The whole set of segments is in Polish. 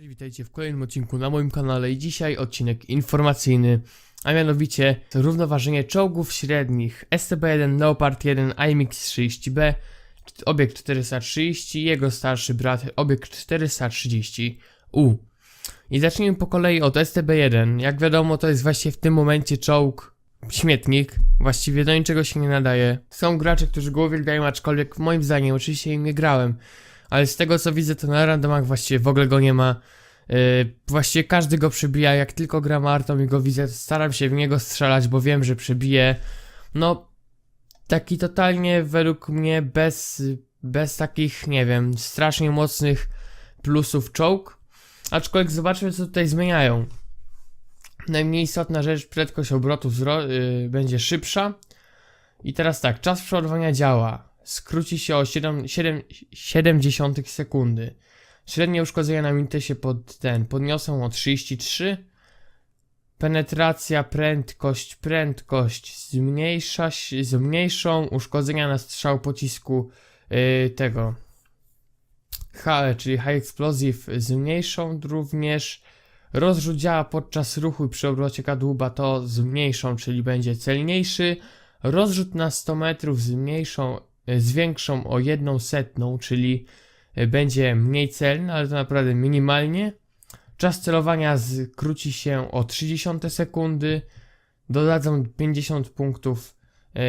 Cześć, witajcie w kolejnym odcinku na moim kanale i dzisiaj odcinek informacyjny, a mianowicie równoważenie czołgów średnich STB-1 Leopard 1 IMX 30B, obiekt 430 i jego starszy brat obiekt 430U. I zacznijmy po kolei od STB-1. Jak wiadomo to jest właśnie w tym momencie czołg śmietnik, właściwie do niczego się nie nadaje. Są gracze, którzy go uwielbiają, aczkolwiek moim zdaniem, oczywiście im nie grałem, ale z tego co widzę, to na randomach właściwie w ogóle go nie ma. Yy, właściwie każdy go przebija, jak tylko gram artą i go widzę, staram się w niego strzelać, bo wiem, że przebije. No, taki totalnie według mnie bez, bez takich, nie wiem, strasznie mocnych plusów czołg. Aczkolwiek zobaczmy, co tutaj zmieniają. Najmniej istotna rzecz, prędkość obrotu yy, będzie szybsza. I teraz tak, czas przeładowania działa skróci się o 7, 7, 0,7 sekundy. Średnie uszkodzenia na minutę się pod ten podniosą o 33. Penetracja, prędkość, prędkość zmniejsza się, zmniejszą uszkodzenia na strzał pocisku yy, tego HE, czyli High Explosive zmniejszą również rozrzut działa podczas ruchu i przy obrocie kadłuba to zmniejszą, czyli będzie celniejszy. Rozrzut na 100 metrów zmniejszą zwiększą o jedną setną, czyli e, będzie mniej celny, ale to naprawdę minimalnie. Czas celowania skróci się o 30 sekundy. Dodadzą 50 punktów e,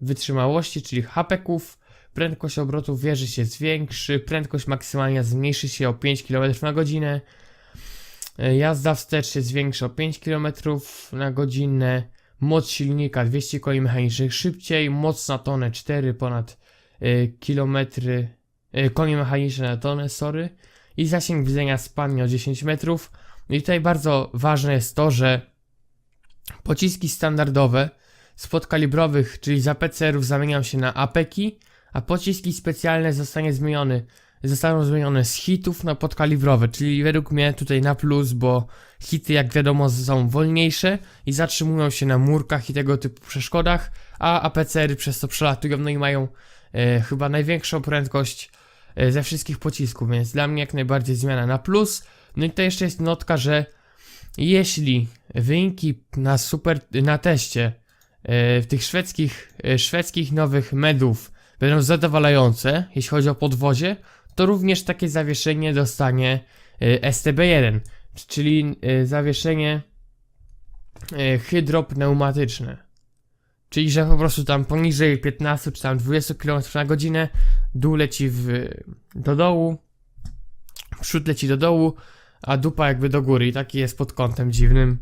wytrzymałości, czyli hapeków. Prędkość obrotu wieży się zwiększy. Prędkość maksymalna zmniejszy się o 5 km na godzinę. E, Jazda wstecz się zwiększy o 5 km na godzinę moc silnika 200 koni mechanicznych szybciej, moc na tonę 4 ponad y, kilometry, y, konie mechaniczne na tonę, sorry, i zasięg widzenia spadnie o 10 metrów. I tutaj bardzo ważne jest to, że pociski standardowe z czyli z APCR-ów zamienią się na APEKi, a pociski specjalne zostanie zmieniony, zostaną zmienione z hitów na podkalibrowe, czyli według mnie tutaj na plus, bo hity jak wiadomo są wolniejsze i zatrzymują się na murkach i tego typu przeszkodach, a APCR-y przez to przelatują, no i mają e, chyba największą prędkość e, ze wszystkich pocisków, więc dla mnie jak najbardziej zmiana na plus. No i to jeszcze jest notka, że jeśli wyniki na super, na teście e, tych szwedzkich, e, szwedzkich nowych medów będą zadowalające, jeśli chodzi o podwozie, to również takie zawieszenie dostanie e, STB1, czyli e, zawieszenie e, hydropneumatyczne. Czyli, że po prostu tam poniżej 15 czy tam 20 km na godzinę dół leci w, do dołu, przód leci do dołu, a dupa jakby do góry i taki jest pod kątem dziwnym.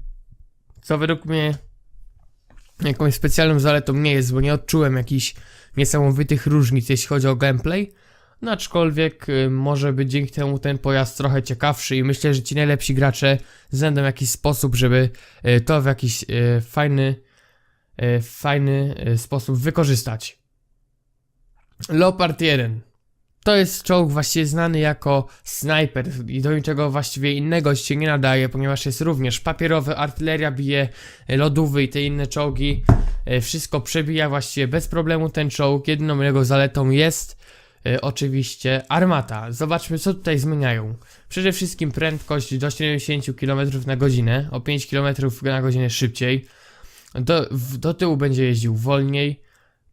Co według mnie jakąś specjalną zaletą nie jest, bo nie odczułem jakichś niesamowitych różnic, jeśli chodzi o gameplay. No aczkolwiek y, może być dzięki temu ten pojazd trochę ciekawszy i myślę, że ci najlepsi gracze znajdą jakiś sposób, żeby y, to w jakiś y, fajny, fajny sposób wykorzystać. Leopard 1. To jest czołg właściwie znany jako snajper i do niczego właściwie innego się nie nadaje, ponieważ jest również papierowy, artyleria bije, lodówy i te inne czołgi. Wszystko przebija właściwie bez problemu ten czołg. Jedyną jego zaletą jest oczywiście armata. Zobaczmy, co tutaj zmieniają. Przede wszystkim prędkość do 70 km na godzinę, o 5 km na godzinę szybciej. Do, w, do tyłu będzie jeździł wolniej.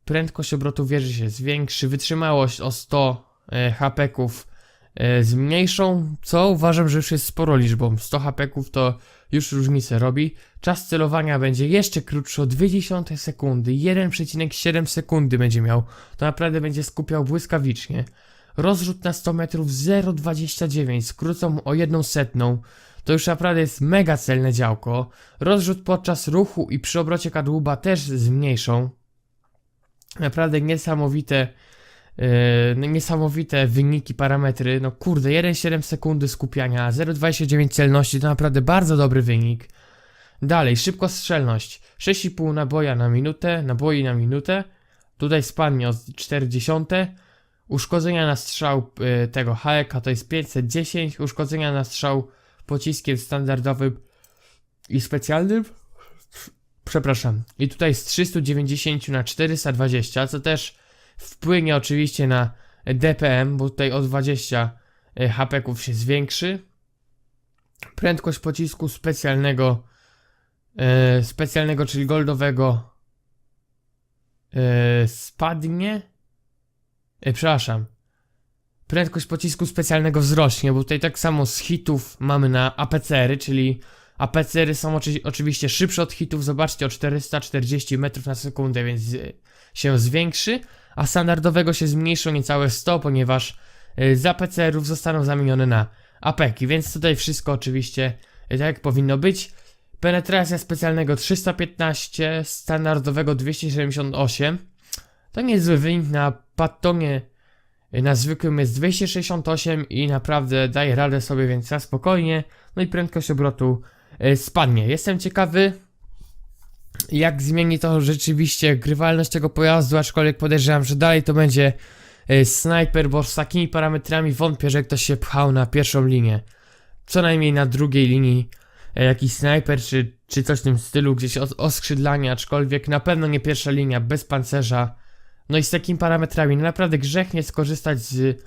Prędkość obrotu wieży się zwiększy. Wytrzymałość o 100 e, hapeków e, zmniejszą, co uważam, że już jest sporo liczbą. 100 hapeków to już różnicę robi. Czas celowania będzie jeszcze krótszy o 0,2 sekundy. 1,7 sekundy będzie miał. To naprawdę będzie skupiał błyskawicznie. Rozrzut na 100 metrów 0,29. Skrócą o 1 setną. To już naprawdę jest mega celne działko. Rozrzut podczas ruchu i przy obrocie kadłuba też zmniejszą. Naprawdę niesamowite. Yy, niesamowite wyniki, parametry. No kurde, 1,7 sekundy skupiania, 0,29 celności to naprawdę bardzo dobry wynik. Dalej, szybkostrzelność. 6,5 naboja na minutę, naboi na minutę. Tutaj spadnie o 40. Uszkodzenia na strzał y, tego HEK to jest 510. Uszkodzenia na strzał pociskiem standardowym i specjalnym. Przepraszam. I tutaj z 390 na 420, co też wpłynie oczywiście na DPM, bo tutaj o 20 hapeków się zwiększy. prędkość pocisku specjalnego, e, specjalnego, czyli goldowego, e, spadnie. E, przepraszam. Prędkość pocisku specjalnego wzrośnie, bo tutaj tak samo z hitów mamy na APCR-y, czyli APCR-y są oczy, oczywiście szybsze od hitów, zobaczcie, o 440 metrów na sekundę, więc e, się zwiększy, a standardowego się zmniejszy o niecałe 100, ponieważ e, z APCR-ów zostaną zamienione na APeki, więc tutaj wszystko oczywiście tak jak powinno być. Penetracja specjalnego 315, standardowego 278. To nie jest zły wynik na Pattonie. y, Na zwykłym jest 268 i naprawdę daje radę sobie, więc na spokojnie. No i prędkość obrotu y, spadnie. Jestem ciekawy, jak zmieni to rzeczywiście grywalność tego pojazdu, aczkolwiek podejrzewam, że dalej to będzie y, snajper, bo z takimi parametrami wątpię, że ktoś się pchał na pierwszą linię. Co najmniej na drugiej linii e, jakiś snajper, czy, czy coś w tym stylu, gdzieś od oskrzydlania, aczkolwiek na pewno nie pierwsza linia, bez pancerza. No i z takimi parametrami, no naprawdę grzech nie skorzystać z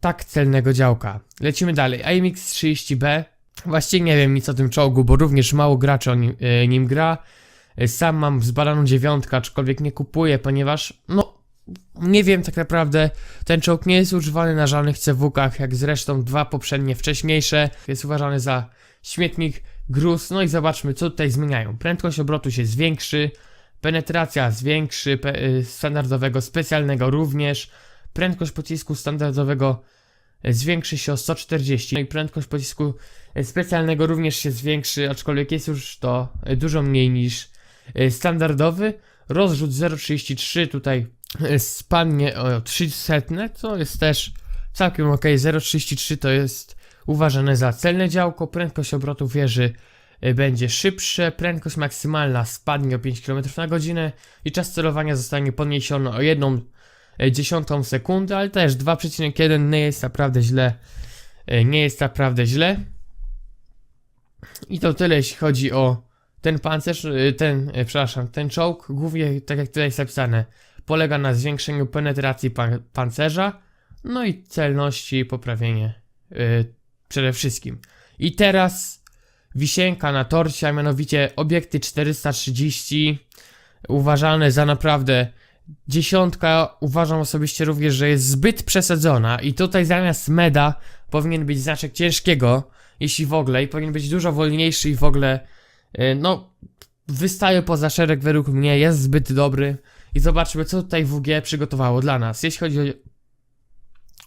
tak celnego działka. Lecimy dalej. AMX 30B. Właściwie nie wiem nic o tym czołgu, bo również mało graczy o nim, e, nim gra. E, Sam mam zbadaną dziewiątkę, aczkolwiek nie kupuję, ponieważ no nie wiem tak naprawdę, ten czołg nie jest używany na żadnych CW-kach, jak zresztą dwa poprzednie wcześniejsze. Jest uważany za śmietnik, gruz. No i zobaczmy, co tutaj zmieniają. Prędkość obrotu się zwiększy, penetracja zwiększy, pe y, standardowego, specjalnego również. Prędkość pocisku standardowego zwiększy się o 140. No i prędkość pocisku specjalnego również się zwiększy, aczkolwiek jest już to dużo mniej niż y, standardowy. Rozrzut 0,33 tutaj y, spadnie o 300, co jest też całkiem ok. 0,33 to jest uważane za celne działko. Prędkość obrotu wieży y, będzie szybsze, prędkość maksymalna spadnie o 5 km na godzinę i czas celowania zostanie podniesiony o 1 dziesiątą sekundy, ale też 2,1 nie jest naprawdę źle. y, Nie jest naprawdę źle. I to tyle, jeśli chodzi o ten pancerz, y, ten, przepraszam, ten czołg, głównie tak jak tutaj jest napisane, polega na zwiększeniu penetracji pan pancerza, no i celności i poprawienie y, przede wszystkim. I teraz wisienka na torcie, a mianowicie obiekty 430, uważane za naprawdę dziesiątka, uważam osobiście również, że jest zbyt przesadzona i tutaj zamiast meda powinien być znaczek ciężkiego, jeśli w ogóle, i powinien być dużo wolniejszy i w ogóle, y, no, wystaje poza szereg według mnie, jest zbyt dobry i zobaczmy, co tutaj WG przygotowało dla nas. Jeśli chodzi o,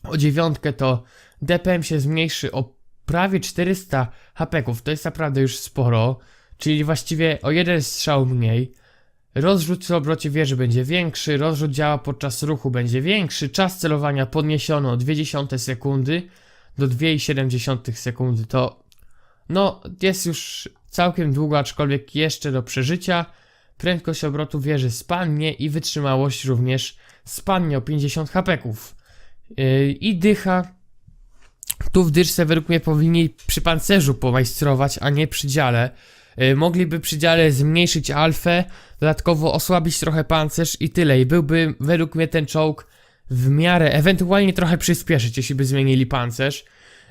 o dziewiątkę, to DPM się zmniejszy o prawie 400 hapeków, to jest naprawdę już sporo, czyli właściwie o jeden strzał mniej. Rozrzut w obrocie wieży będzie większy, rozrzut działa podczas ruchu będzie większy, czas celowania podniesiono o 0,2 sekundy do 2,7 sekundy. To no jest już całkiem długo, aczkolwiek jeszcze do przeżycia. Prędkość obrotu wieży spadnie i wytrzymałość również spadnie o 50 hapeków. Yy, I dycha. Tu w dyszce według mnie powinni przy pancerzu pomajstrować, a nie przy dziale. Yy, mogliby przy dziale zmniejszyć alfę, dodatkowo osłabić trochę pancerz i tyle. I byłby według mnie ten czołg w miarę, ewentualnie trochę przyspieszyć, jeśli by zmienili pancerz.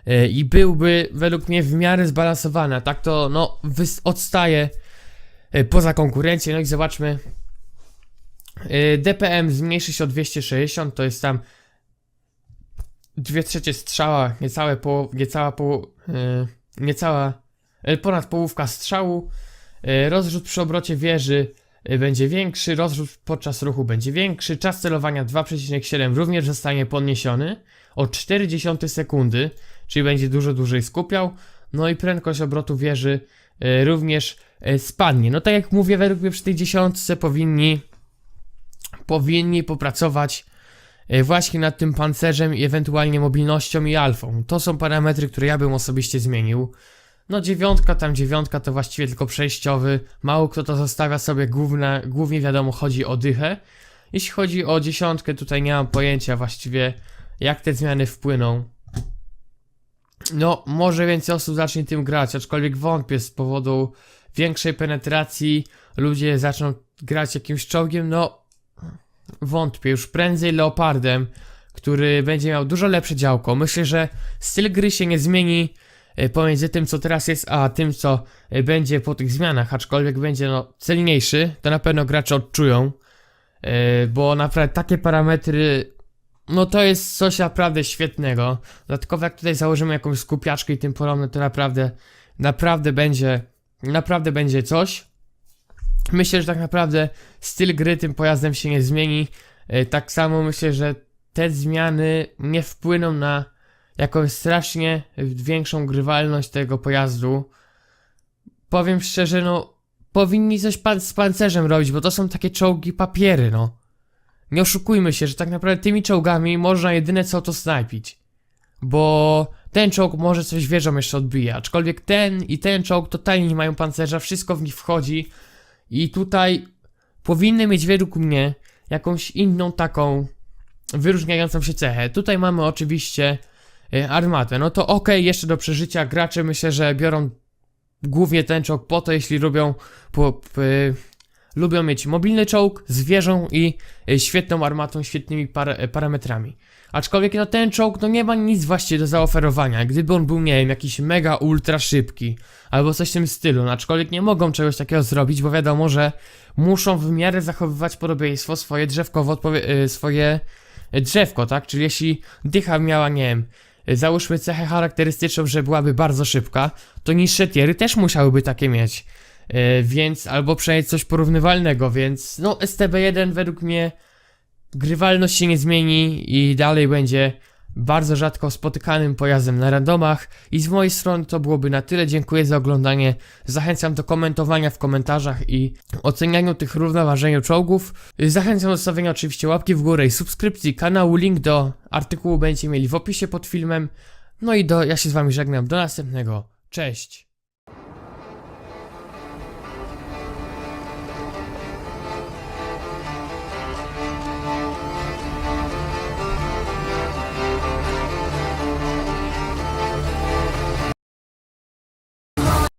Yy, I byłby według mnie w miarę zbalansowany, a tak to no odstaje yy, poza konkurencję. No i zobaczmy. DPM zmniejszy się o 260, to jest tam dwie trzecie strzała, niecałe poł- niecała poł- niecała, ponad połówka strzału. Yy, rozrzut przy obrocie wieży yy, będzie większy, rozrzut podczas ruchu będzie większy, czas celowania 2,7 również zostanie podniesiony o 0,4 sekundy, czyli będzie dużo dłużej skupiał. No i prędkość obrotu wieży również spadnie. No tak jak mówię, według mnie przy tej dziesiątce powinni powinni popracować e, właśnie nad tym pancerzem i ewentualnie mobilnością i alfą. To są parametry, które ja bym osobiście zmienił. No dziewiątka, tam dziewiątka to właściwie tylko przejściowy. Mało kto to zostawia sobie, główne, głównie wiadomo chodzi o dychę. Jeśli chodzi o dziesiątkę, tutaj nie mam pojęcia właściwie jak te zmiany wpłyną. No, może więcej osób zacznie tym grać, aczkolwiek wątpię z powodu większej penetracji. Ludzie zaczną grać jakimś czołgiem, no Wątpię, już prędzej Leopardem, który będzie miał dużo lepsze działko. Myślę, że styl gry się nie zmieni pomiędzy tym, co teraz jest, a tym, co e, będzie po tych zmianach, aczkolwiek będzie no celniejszy, to na pewno gracze odczują, e, bo naprawdę takie parametry, no to jest coś naprawdę świetnego. Dodatkowo jak tutaj założymy jakąś skupiaczkę i tym podobne, to naprawdę, naprawdę będzie, naprawdę będzie coś. Myślę, że tak naprawdę styl gry tym pojazdem się nie zmieni. E, Tak samo myślę, że te zmiany nie wpłyną na jakąś strasznie większą grywalność tego pojazdu. Powiem szczerze, no powinni coś pan z pancerzem robić, bo to są takie czołgi papiery, no. Nie oszukujmy się, że tak naprawdę tymi czołgami można jedyne co to snajpić. Bo ten czołg może coś wieżą jeszcze odbije, aczkolwiek ten i ten czołg totalnie nie mają pancerza, wszystko w nich wchodzi i tutaj powinny mieć według mnie jakąś inną taką wyróżniającą się cechę. Tutaj mamy oczywiście armatę. No to okej, jeszcze do przeżycia gracze myślę, że biorą głównie ten czołg po to, jeśli lubią lubią mieć mobilny czołg z wieżą i e, świetną armatą, świetnymi par, e, parametrami. Aczkolwiek no ten czołg no nie ma nic właściwie do zaoferowania. Gdyby on był, nie wiem, jakiś mega ultra szybki albo coś w tym stylu, no aczkolwiek nie mogą czegoś takiego zrobić, bo wiadomo, że muszą w miarę zachowywać podobieństwo swoje odpowie- y, swoje drzewko, tak? Czyli jeśli dycha miała, nie wiem, załóżmy cechę charakterystyczną, że byłaby bardzo szybka, to niższe tiery też musiałyby takie mieć. Y, Więc, albo przynajmniej coś porównywalnego, więc no STB1 według mnie grywalność się nie zmieni i dalej będzie bardzo rzadko spotykanym pojazdem na randomach i z mojej strony to byłoby na tyle. Dziękuję za oglądanie. Zachęcam do komentowania w komentarzach i ocenianiu tych równoważeniu czołgów. Zachęcam do stawienia oczywiście łapki w górę i subskrypcji kanału. Link do artykułu będziecie mieli w opisie pod filmem. No i do, ja się z wami żegnam. Do następnego. Cześć.